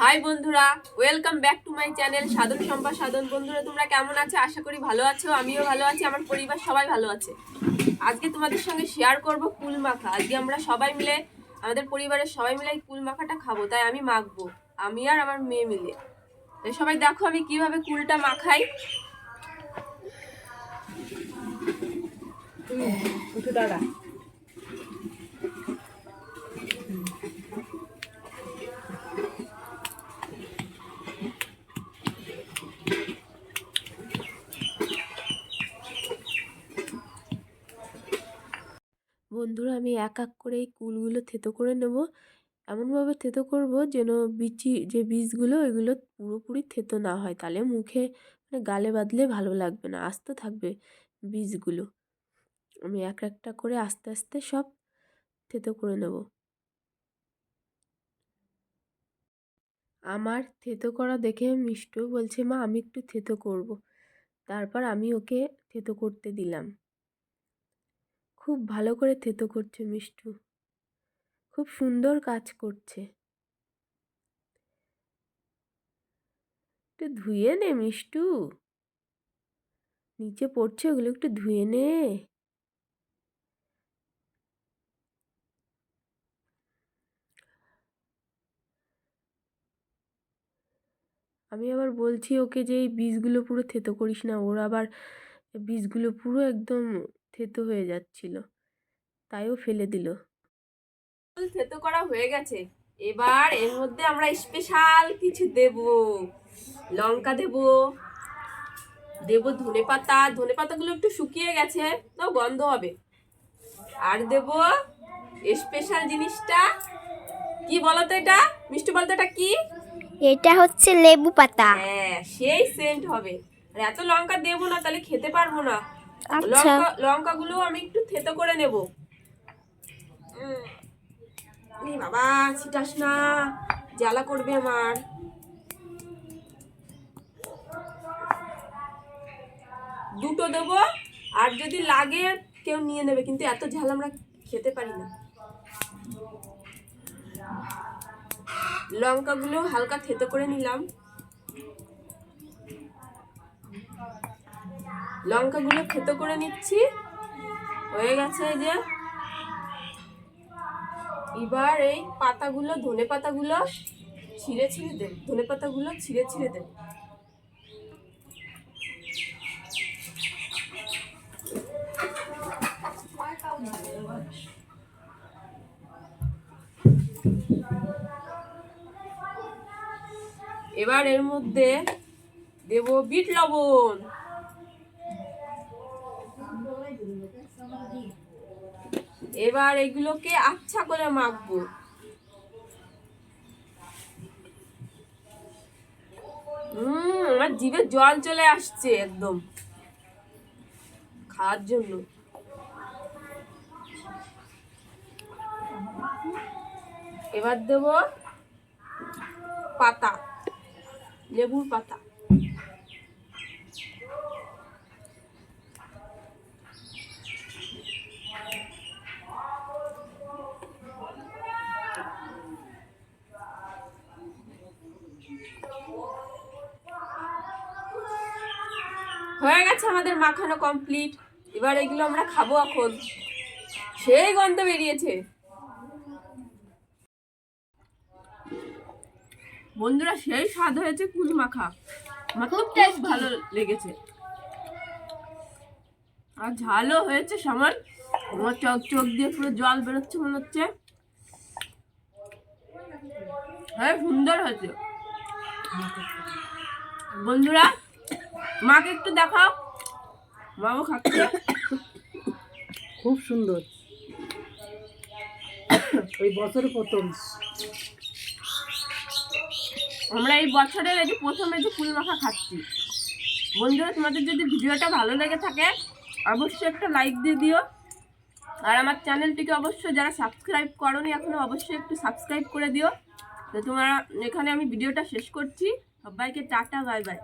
High বন্ধুরা welcome back to my channel Sadhan Sampa Sadhan. বন্ধুরা, তোমরা কেমন আছো? আশা করি ভালো আছো, আমিও ভালো আছি, আমার পরিবার সবাই ভালো আছে। আজকে তোমাদের সঙ্গে শেয়ার করব কুল মাখা। আজকে আমরা সবাই মিলে, আমাদের পরিবারের সবাই মিলে কুল মাখাটা খাব, তাই আমি মাখবো, আমি আর আমার মেয়ে মিলে। তাই সবাই দেখো আমি কীভাবে কুলটা মাখাই। দাঁড়া। বন্ধুরা, আমি এক এক করে এই কুলগুলো থেতো করে নেব। এমনভাবে থেতো করব যেন বিচি, যে বীজগুলো, ওইগুলো পুরোপুরি থেতো না হয়। তাহলে মুখে মানে গালে বাঁধলে ভালো লাগবে না, আস্তে থাকবে বীজগুলো। আমি এক একটা করে আস্তে আস্তে সব থেতো করে নেব। আমার থেতো করা দেখে মিষ্টু বলছে, মা, আমি একটু থেতো করব। তারপর আমি ওকে থেতো করতে দিলাম। খুব ভালো করে থেতো করছে মিষ্টু। খুব সুন্দর কাজ করছে। একটু ধুয়ে নে মিষ্টু। নিচে পড়ছে, ওগুলো একটু ধুয়ে নে। আমি আবার বলছি, ওকে যে এই বীজগুলো পুরো থেতো করিস না, ওর আবার বীজগুলো পুরো একদম থেতো হয়ে যাচ্ছিল। তাইও ফেলে দিল। থেতো করা হয়ে গেছে। এবার এর মধ্যে আমরা স্পেশাল কিছু দেব। লঙ্কা দেব। দেব ধনে পাতা ধনে পাতাগুলো একটু শুকিয়ে গেছে তো গন্ধ হবে। আর দেব স্পেশাল জিনিসটা। কি বলতো এটা? মিষ্টি বলতো এটা কি? এটা হচ্ছে লেবু পাতা। হ্যাঁ সেই সেন্ট হবে। আর এত লঙ্কা দেবো না তাহলে খেতে পারব না। আচ্ছা। লঙ্কা, লঙ্কাগুলো আমি একটু থেতো করে নেব। বাবা, ছিটাস না। জ্বালা করবে আমার। দুটো দেব, আর যদি লাগে কেউ নিয়ে নেবে, কিন্তু এত ঝাল আমরা খেতে পারি না। লঙ্কাগুলো হালকা থেতো করে নিলাম। লঙ্কাগুলো থেতো করে নিচ্ছি। হয়ে গেছে যে। এবার এই পাতাগুলো, ধনে পাতাগুলো ছিঁড়ে ছিঁড়ে দেব। ধনে পাতাগুলো ছিঁড়ে ছিঁড়ে দেব। এবার এর মধ্যে দেব বিট লবণ। এবার এগুলোকে আচ্ছা করে মাখবো। হুম, আমার জিভে জল চলে আসছে একদম। খাওয়ার জন্য। এবার দেব পাতা, লেবুর পাতা। হয়ে গেছে আমাদের মাখানো কমপ্লিট এবার এগুলো আমরা খাব এখন। সেই গন্ধ বেরিয়েছে। বন্ধুরা সেই স্বাদ হয়েছে কুল মাখা। আমার খুব ভালো লেগেছে। আর ঝালও হয়েছে সমান আমার চোখ চোখ দিয়ে পুরো জল বেরোচ্ছে মনে হচ্ছে। হ্যাঁ সুন্দর হয়েছে। বন্ধুরা মাকে একটু দেখাও। মাও খাচ্ছে। খুব সুন্দর। ওই বছর প্রথম। আমরা এই বছরের এই যে প্রথম এই যে কুল মাখা খাচ্ছি। বন্ধুরা তোমাদের যদি ভিডিওটা ভালো লেগে থাকে অবশ্যই একটা লাইক দিয়ে দিও। আর আমার চ্যানেলটিকে অবশ্যই যারা সাবস্ক্রাইব করনি এখনও অবশ্যই একটু সাবস্ক্রাইব করে দিও। তো তোমরা এখানে আমি ভিডিওটা শেষ করছি। সবাইকে টাটা বাই বাই